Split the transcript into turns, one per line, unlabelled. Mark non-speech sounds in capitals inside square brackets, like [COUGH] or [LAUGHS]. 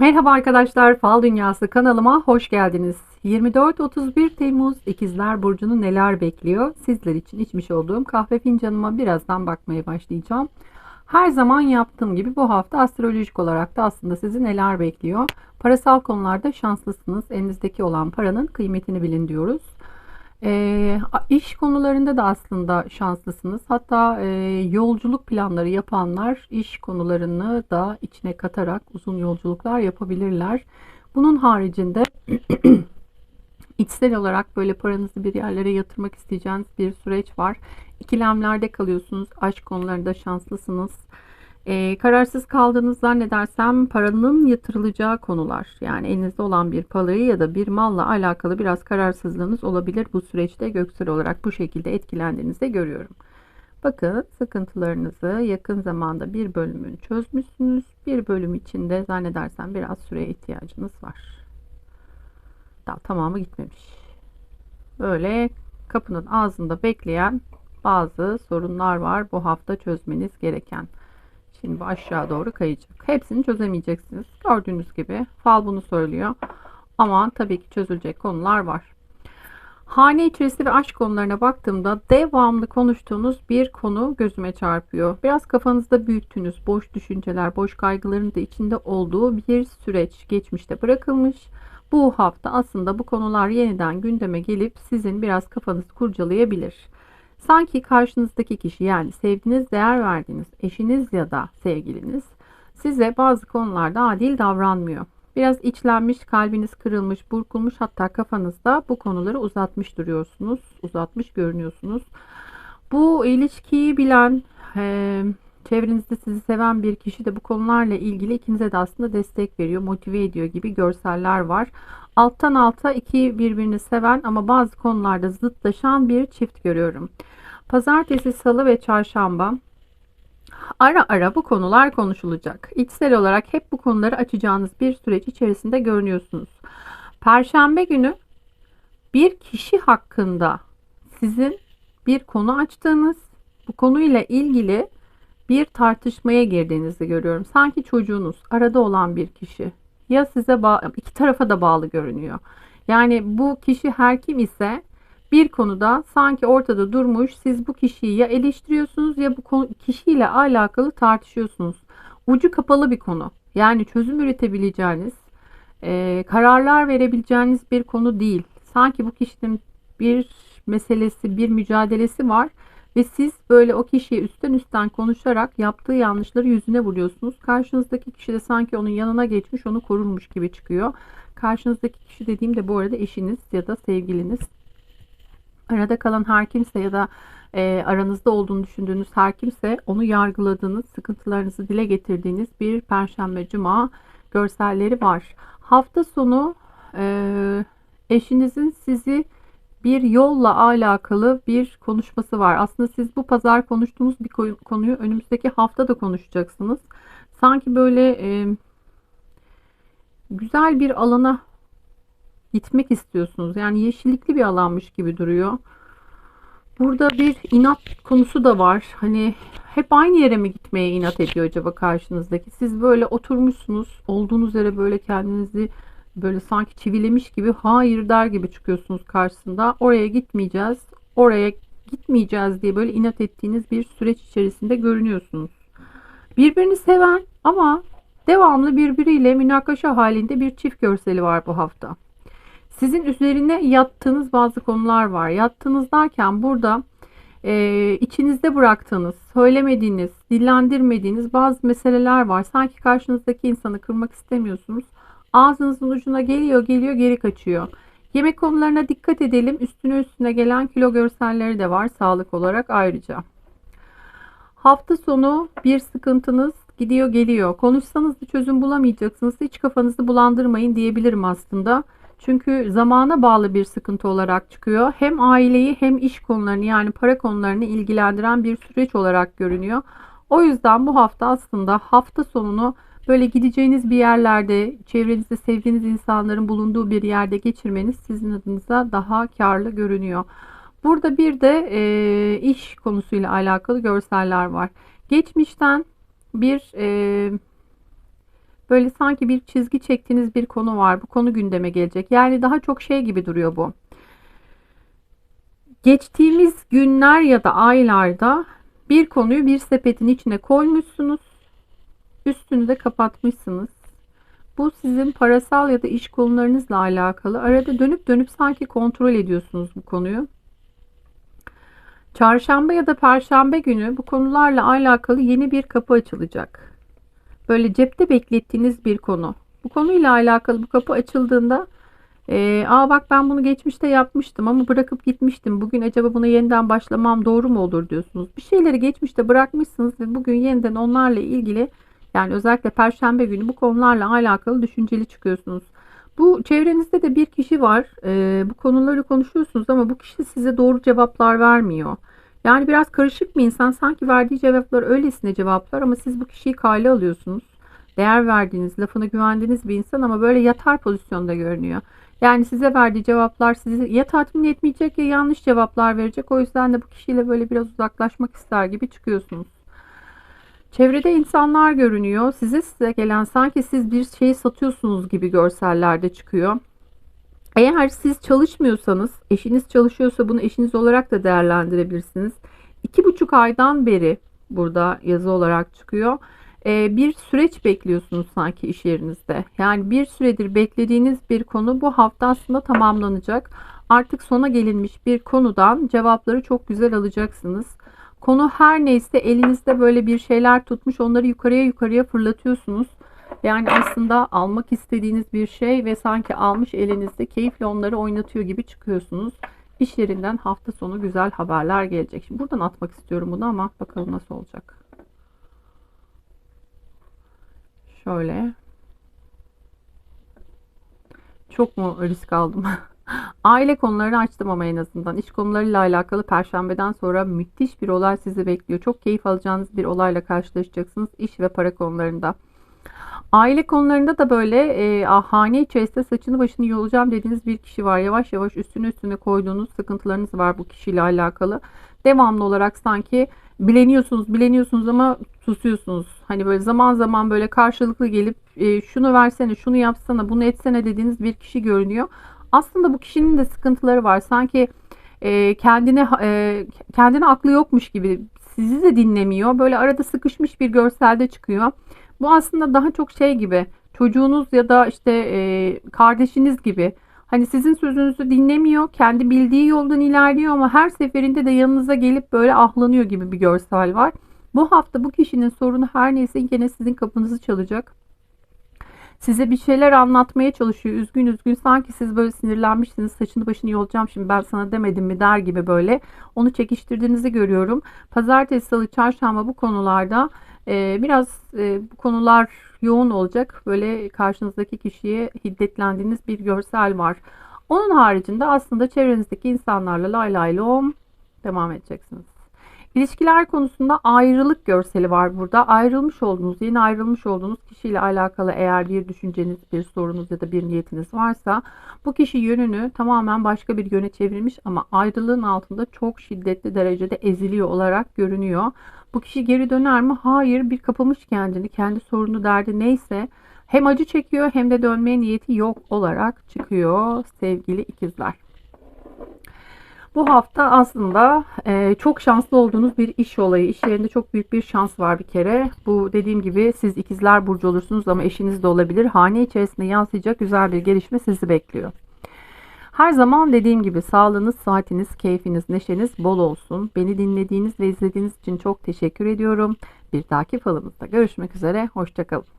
Merhaba arkadaşlar, Fal Dünyası kanalıma hoş geldiniz. 24-31 Temmuz İkizler Burcu'nu neler bekliyor? Sizler için içmiş olduğum kahve fincanıma birazdan bakmaya başlayacağım. Her zaman yaptığım gibi bu hafta astrolojik olarak da aslında sizi neler bekliyor? Parasal konularda şanslısınız. Elinizdeki olan paranın kıymetini bilin diyoruz. E, iş konularında da aslında şanslısınız. Hatta e, yolculuk planları yapanlar iş konularını da içine katarak uzun yolculuklar yapabilirler. Bunun haricinde [CLEARS THROAT] içsel olarak böyle paranızı bir yerlere yatırmak isteyeceğiniz bir süreç var. İkilemlerde kalıyorsunuz. Aşk konularında şanslısınız. E, kararsız kaldığınız zannedersem paranın yatırılacağı konular yani elinizde olan bir parayı ya da bir malla alakalı biraz kararsızlığınız olabilir bu süreçte göksel olarak bu şekilde etkilendiğinizde görüyorum. Bakın sıkıntılarınızı yakın zamanda bir bölümün çözmüşsünüz. Bir bölüm içinde zannedersem biraz süreye ihtiyacınız var. Daha tamamı gitmemiş. Böyle kapının ağzında bekleyen bazı sorunlar var bu hafta çözmeniz gereken. Şimdi bu aşağı doğru kayacak. Hepsini çözemeyeceksiniz. Gördüğünüz gibi fal bunu söylüyor. Ama tabii ki çözülecek konular var. Hane içerisinde ve aşk konularına baktığımda devamlı konuştuğunuz bir konu gözüme çarpıyor. Biraz kafanızda büyüttüğünüz boş düşünceler, boş kaygıların da içinde olduğu bir süreç geçmişte bırakılmış. Bu hafta aslında bu konular yeniden gündeme gelip sizin biraz kafanızı kurcalayabilir. Sanki karşınızdaki kişi yani sevdiğiniz, değer verdiğiniz eşiniz ya da sevgiliniz size bazı konularda adil davranmıyor. Biraz içlenmiş, kalbiniz kırılmış, burkulmuş hatta kafanızda bu konuları uzatmış duruyorsunuz, uzatmış görünüyorsunuz. Bu ilişkiyi bilen, çevrenizde sizi seven bir kişi de bu konularla ilgili ikinize de aslında destek veriyor, motive ediyor gibi görseller var. Alttan alta iki birbirini seven ama bazı konularda zıtlaşan bir çift görüyorum. Pazartesi, salı ve çarşamba ara ara bu konular konuşulacak. İçsel olarak hep bu konuları açacağınız bir süreç içerisinde görünüyorsunuz. Perşembe günü bir kişi hakkında sizin bir konu açtığınız, bu konuyla ilgili bir tartışmaya girdiğinizi görüyorum. Sanki çocuğunuz arada olan bir kişi ya size iki tarafa da bağlı görünüyor. Yani bu kişi her kim ise bir konuda sanki ortada durmuş siz bu kişiyi ya eleştiriyorsunuz ya bu kişiyle alakalı tartışıyorsunuz. Ucu kapalı bir konu. Yani çözüm üretebileceğiniz, e, kararlar verebileceğiniz bir konu değil. Sanki bu kişinin bir meselesi, bir mücadelesi var ve siz böyle o kişiye üstten üstten konuşarak yaptığı yanlışları yüzüne vuruyorsunuz. Karşınızdaki kişi de sanki onun yanına geçmiş, onu korunmuş gibi çıkıyor. Karşınızdaki kişi dediğim de bu arada eşiniz ya da sevgiliniz. Arada kalan her kimse ya da e, aranızda olduğunu düşündüğünüz her kimse onu yargıladığınız, sıkıntılarınızı dile getirdiğiniz bir perşembe cuma görselleri var. Hafta sonu e, eşinizin sizi bir yolla alakalı bir konuşması var. Aslında siz bu pazar konuştuğunuz bir konuyu önümüzdeki hafta da konuşacaksınız. Sanki böyle e, güzel bir alana gitmek istiyorsunuz. Yani yeşillikli bir alanmış gibi duruyor. Burada bir inat konusu da var. Hani hep aynı yere mi gitmeye inat ediyor acaba karşınızdaki? Siz böyle oturmuşsunuz. Olduğunuz yere böyle kendinizi böyle sanki çivilemiş gibi hayır der gibi çıkıyorsunuz karşısında. Oraya gitmeyeceğiz. Oraya gitmeyeceğiz diye böyle inat ettiğiniz bir süreç içerisinde görünüyorsunuz. Birbirini seven ama devamlı birbiriyle münakaşa halinde bir çift görseli var bu hafta. Sizin üzerine yattığınız bazı konular var. Yattığınız derken burada e, içinizde bıraktığınız, söylemediğiniz, dillendirmediğiniz bazı meseleler var. Sanki karşınızdaki insanı kırmak istemiyorsunuz. Ağzınızın ucuna geliyor, geliyor, geri kaçıyor. Yemek konularına dikkat edelim. Üstüne üstüne gelen kilo görselleri de var sağlık olarak ayrıca. Hafta sonu bir sıkıntınız gidiyor geliyor. Konuşsanız da çözüm bulamayacaksınız. Hiç kafanızı bulandırmayın diyebilirim aslında. Çünkü zamana bağlı bir sıkıntı olarak çıkıyor. Hem aileyi hem iş konularını yani para konularını ilgilendiren bir süreç olarak görünüyor. O yüzden bu hafta aslında hafta sonunu böyle gideceğiniz bir yerlerde, çevrenizde sevdiğiniz insanların bulunduğu bir yerde geçirmeniz sizin adınıza daha karlı görünüyor. Burada bir de e, iş konusuyla alakalı görseller var. Geçmişten bir e, Böyle sanki bir çizgi çektiğiniz bir konu var. Bu konu gündeme gelecek. Yani daha çok şey gibi duruyor bu. Geçtiğimiz günler ya da aylarda bir konuyu bir sepetin içine koymuşsunuz. Üstünü de kapatmışsınız. Bu sizin parasal ya da iş konularınızla alakalı. Arada dönüp dönüp sanki kontrol ediyorsunuz bu konuyu. Çarşamba ya da perşembe günü bu konularla alakalı yeni bir kapı açılacak. Böyle cepte beklettiğiniz bir konu. Bu konuyla alakalı bu kapı açıldığında e, aa bak ben bunu geçmişte yapmıştım ama bırakıp gitmiştim. Bugün acaba buna yeniden başlamam doğru mu olur diyorsunuz. Bir şeyleri geçmişte bırakmışsınız ve bugün yeniden onlarla ilgili yani özellikle perşembe günü bu konularla alakalı düşünceli çıkıyorsunuz. Bu çevrenizde de bir kişi var. E, bu konuları konuşuyorsunuz ama bu kişi size doğru cevaplar vermiyor. Yani biraz karışık bir insan. Sanki verdiği cevaplar öylesine cevaplar ama siz bu kişiyi kale alıyorsunuz. Değer verdiğiniz, lafına güvendiğiniz bir insan ama böyle yatar pozisyonda görünüyor. Yani size verdiği cevaplar sizi ya tatmin etmeyecek ya yanlış cevaplar verecek. O yüzden de bu kişiyle böyle biraz uzaklaşmak ister gibi çıkıyorsunuz. Çevrede insanlar görünüyor. Size size gelen sanki siz bir şeyi satıyorsunuz gibi görsellerde çıkıyor. Eğer siz çalışmıyorsanız, eşiniz çalışıyorsa bunu eşiniz olarak da değerlendirebilirsiniz. İki buçuk aydan beri burada yazı olarak çıkıyor. Ee, bir süreç bekliyorsunuz sanki iş yerinizde. Yani bir süredir beklediğiniz bir konu bu hafta aslında tamamlanacak. Artık sona gelinmiş bir konudan cevapları çok güzel alacaksınız. Konu her neyse elinizde böyle bir şeyler tutmuş onları yukarıya yukarıya fırlatıyorsunuz. Yani aslında almak istediğiniz bir şey ve sanki almış elinizde keyifle onları oynatıyor gibi çıkıyorsunuz. İş yerinden hafta sonu güzel haberler gelecek. Şimdi buradan atmak istiyorum bunu ama bakalım nasıl olacak. Şöyle. Çok mu risk aldım? [LAUGHS] Aile konularını açtım ama en azından. İş konularıyla alakalı perşembeden sonra müthiş bir olay sizi bekliyor. Çok keyif alacağınız bir olayla karşılaşacaksınız. İş ve para konularında. Aile konularında da böyle e, hane içerisinde saçını başını yolacağım dediğiniz bir kişi var. Yavaş yavaş üstüne üstüne koyduğunuz sıkıntılarınız var bu kişiyle alakalı. Devamlı olarak sanki bileniyorsunuz bileniyorsunuz ama susuyorsunuz. Hani böyle zaman zaman böyle karşılıklı gelip e, şunu versene şunu yapsana bunu etsene dediğiniz bir kişi görünüyor. Aslında bu kişinin de sıkıntıları var. Sanki e, kendine e, kendine aklı yokmuş gibi sizi de dinlemiyor. Böyle arada sıkışmış bir görselde çıkıyor. Bu aslında daha çok şey gibi çocuğunuz ya da işte e, kardeşiniz gibi. Hani sizin sözünüzü dinlemiyor, kendi bildiği yoldan ilerliyor ama her seferinde de yanınıza gelip böyle ahlanıyor gibi bir görsel var. Bu hafta bu kişinin sorunu her neyse yine sizin kapınızı çalacak. Size bir şeyler anlatmaya çalışıyor. Üzgün üzgün sanki siz böyle sinirlenmişsiniz. Saçını başını yolacağım şimdi ben sana demedim mi der gibi böyle. Onu çekiştirdiğinizi görüyorum. Pazartesi, salı, çarşamba bu konularda e, biraz e, bu konular yoğun olacak. Böyle karşınızdaki kişiye hiddetlendiğiniz bir görsel var. Onun haricinde aslında çevrenizdeki insanlarla lay lay lom devam edeceksiniz. İlişkiler konusunda ayrılık görseli var burada. Ayrılmış olduğunuz, yeni ayrılmış olduğunuz kişiyle alakalı eğer bir düşünceniz, bir sorunuz ya da bir niyetiniz varsa bu kişi yönünü tamamen başka bir yöne çevirmiş ama ayrılığın altında çok şiddetli derecede eziliyor olarak görünüyor. Bu kişi geri döner mi? Hayır, bir kapamış kendini, kendi sorunu, derdi neyse hem acı çekiyor hem de dönmeye niyeti yok olarak çıkıyor sevgili ikizler. Bu hafta aslında e, çok şanslı olduğunuz bir iş olayı. İş yerinde çok büyük bir şans var bir kere. Bu dediğim gibi siz ikizler burcu olursunuz ama eşiniz de olabilir. Hane içerisinde yansıyacak güzel bir gelişme sizi bekliyor. Her zaman dediğim gibi sağlığınız, saatiniz, keyfiniz, neşeniz bol olsun. Beni dinlediğiniz ve izlediğiniz için çok teşekkür ediyorum. Bir dahaki falımızda görüşmek üzere. Hoşçakalın.